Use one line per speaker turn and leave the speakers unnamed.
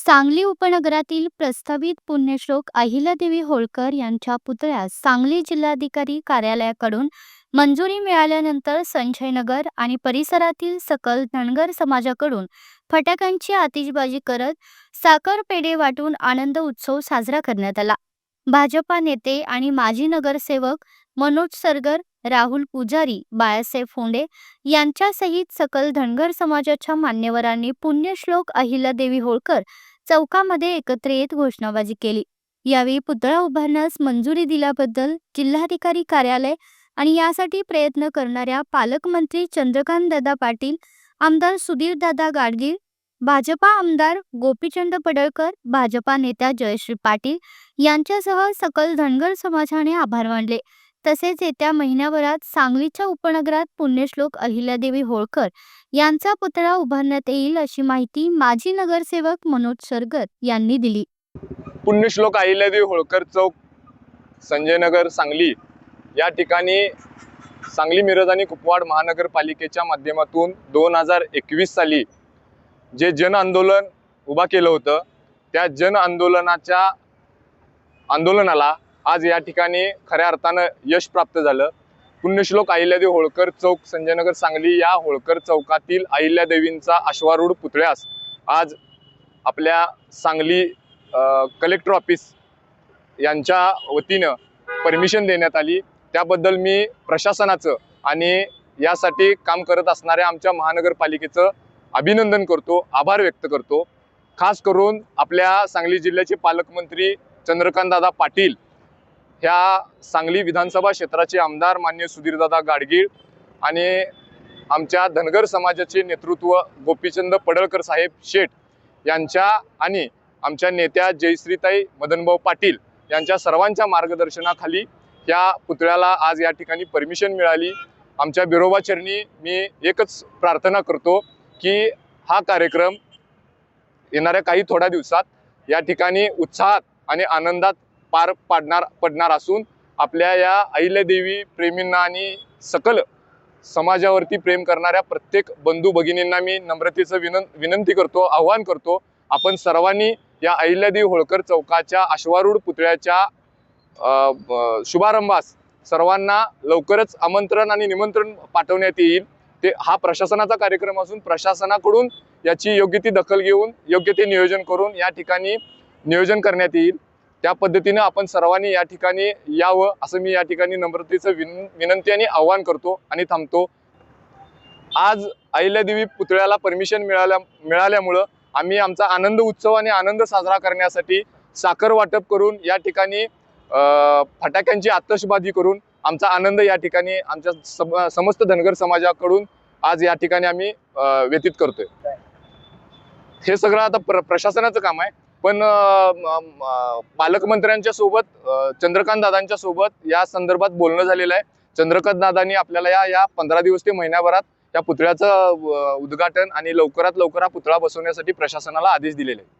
सांगली उपनगरातील प्रस्तावित पुण्यश्लोक अहिल्यादेवी होळकर यांच्या पुतळ्यास सांगली जिल्हाधिकारी कार्यालयाकडून मंजुरी मिळाल्यानंतर संजयनगर आणि परिसरातील सकल धनगर समाजाकडून फटाक्यांची आतिषबाजी करत साखर पेढे वाटून आनंद उत्सव साजरा करण्यात आला. भाजपा नेते आणि माजी नगरसेवक मनोज सरगर राहुल पुजारी बाळासाहेब फोंडे यांच्यासहित सकल धनगर समाजाच्या मान्यवरांनी पुण्यश्लोक अहिल्यादेवी होळकर चौकामध्ये एकत्र येत घोषणाबाजी केली. यावेळी पुतळा उभारण्यास मंजुरी दिल्याबद्दल जिल्हाधिकारी कार्यालय आणि यासाठी प्रयत्न करणाऱ्या पालकमंत्री चंद्रकांतदादा पाटील आमदार सुधीरदादा गाडगीळ भाजपा आमदार गोपीचंद पडळकर भाजपा नेत्या जयश्री पाटील यांच्यासह सकल धनगर समाजाने आभार मानले. तसेच येत्या महिन्याभरात सांगलीच्या उपनगरात पुण्यश्लोक अहिल्यादेवी होळकर यांचा पुतळा उभारण्यात येईल अशी माहिती माजी नगरसेवक मनोज सरगर यांनी दिली.
पुण्यश्लोक अहिल्यादेवी होळकर चौक संजयनगर सांगली या ठिकाणी सांगली मिरज आणि कुपवाड महानगरपालिकेच्या माध्यमातून दोन हजार एकवीस साली जे जन आंदोलन उभा केलं होतं त्या जन आंदोलनाच्या आंदोलनाला आज या ठिकाणी खऱ्या अर्थानं यश प्राप्त झालं. पुण्यश्लोक अहिल्यादेवी होळकर चौक संजयनगर सांगली या होळकर चौकातील अहिल्यादेवींचा अश्वारूढ पुतळ्यास आज आपल्या सांगली कलेक्टर ऑफिस यांच्या वतीनं परमिशन देण्यात आली. त्याबद्दल मी प्रशासनाचं आणि यासाठी काम करत असणाऱ्या आमच्या महानगरपालिकेचं अभिनंदन करतो आभार व्यक्त करतो. खास करून आपल्या सांगली जिल्ह्याचे पालकमंत्री चंद्रकांतदादा पाटील ह्या सांगली विधानसभा क्षेत्राचे आमदार मान्य सुधीरदादा गाडगीळ आणि आमच्या धनगर समाजाचे नेतृत्व गोपीचंद पडळकर साहेब शेठ यांच्या आणि आमच्या नेत्या जयश्रीताई मदनभाऊ पाटील यांच्या सर्वांच्या मार्गदर्शनाखाली या पुतळ्याला आज या ठिकाणी परमिशन मिळाली. आमच्या बिरोबाचरणी मी एकच प्रार्थना करतो की हा कार्यक्रम येणाऱ्या काही थोड्या दिवसात या ठिकाणी उत्साहात आणि आनंदात पार पाडणार पडणार असून आपल्या या अहिल्यादेवी प्रेमींना आणि सकल समाजावरती प्रेम करणाऱ्या प्रत्येक बंधू भगिनींना मी नम्रतेचं विनं विनंती करतो आव्हान करतो. आपण सर्वांनी या अहिल्यादेवी होळकर चौकाच्या अश्वारूढ पुतळ्याच्या शुभारंभास सर्वांना लवकरच आमंत्रण आणि निमंत्रण पाठवण्यात येईल. ते हा प्रशासनाचा कार्यक्रम असून प्रशासनाकडून याची योग्य ती दखल घेऊन योग्य ते नियोजन करून या ठिकाणी नियोजन करण्यात येईल. त्या पद्धतीनं आपण सर्वांनी या ठिकाणी यावं असं मी या ठिकाणी नम्रतेचं विन विनंती आणि आव्हान करतो आणि थांबतो. आज अहिल्यादेवी पुतळ्याला परमिशन मिळाल्या मिळाल्यामुळं आम्ही आमचा आनंद उत्सव आणि आनंद साजरा करण्यासाठी साखर वाटप करून या ठिकाणी फटाक्यांची आतषबाजी करून आमचा आनंद या ठिकाणी आमच्या सम समस्त धनगर समाजाकडून आज या ठिकाणी आम्ही व्यतीत करतोय. हे सगळं आता प्र प्रशासनाचं काम आहे. पण पालकमंत्र्यांच्या सोबत चंद्रकांत दादांच्या सोबत या संदर्भात बोलणं झालेलं आहे. चंद्रकांत दादांनी आपल्याला या या पंधरा दिवस ते महिन्याभरात या पुतळ्याचं उद्घाटन आणि लवकरात लवकर हा पुतळा बसवण्यासाठी प्रशासनाला आदेश दिलेले आहेत.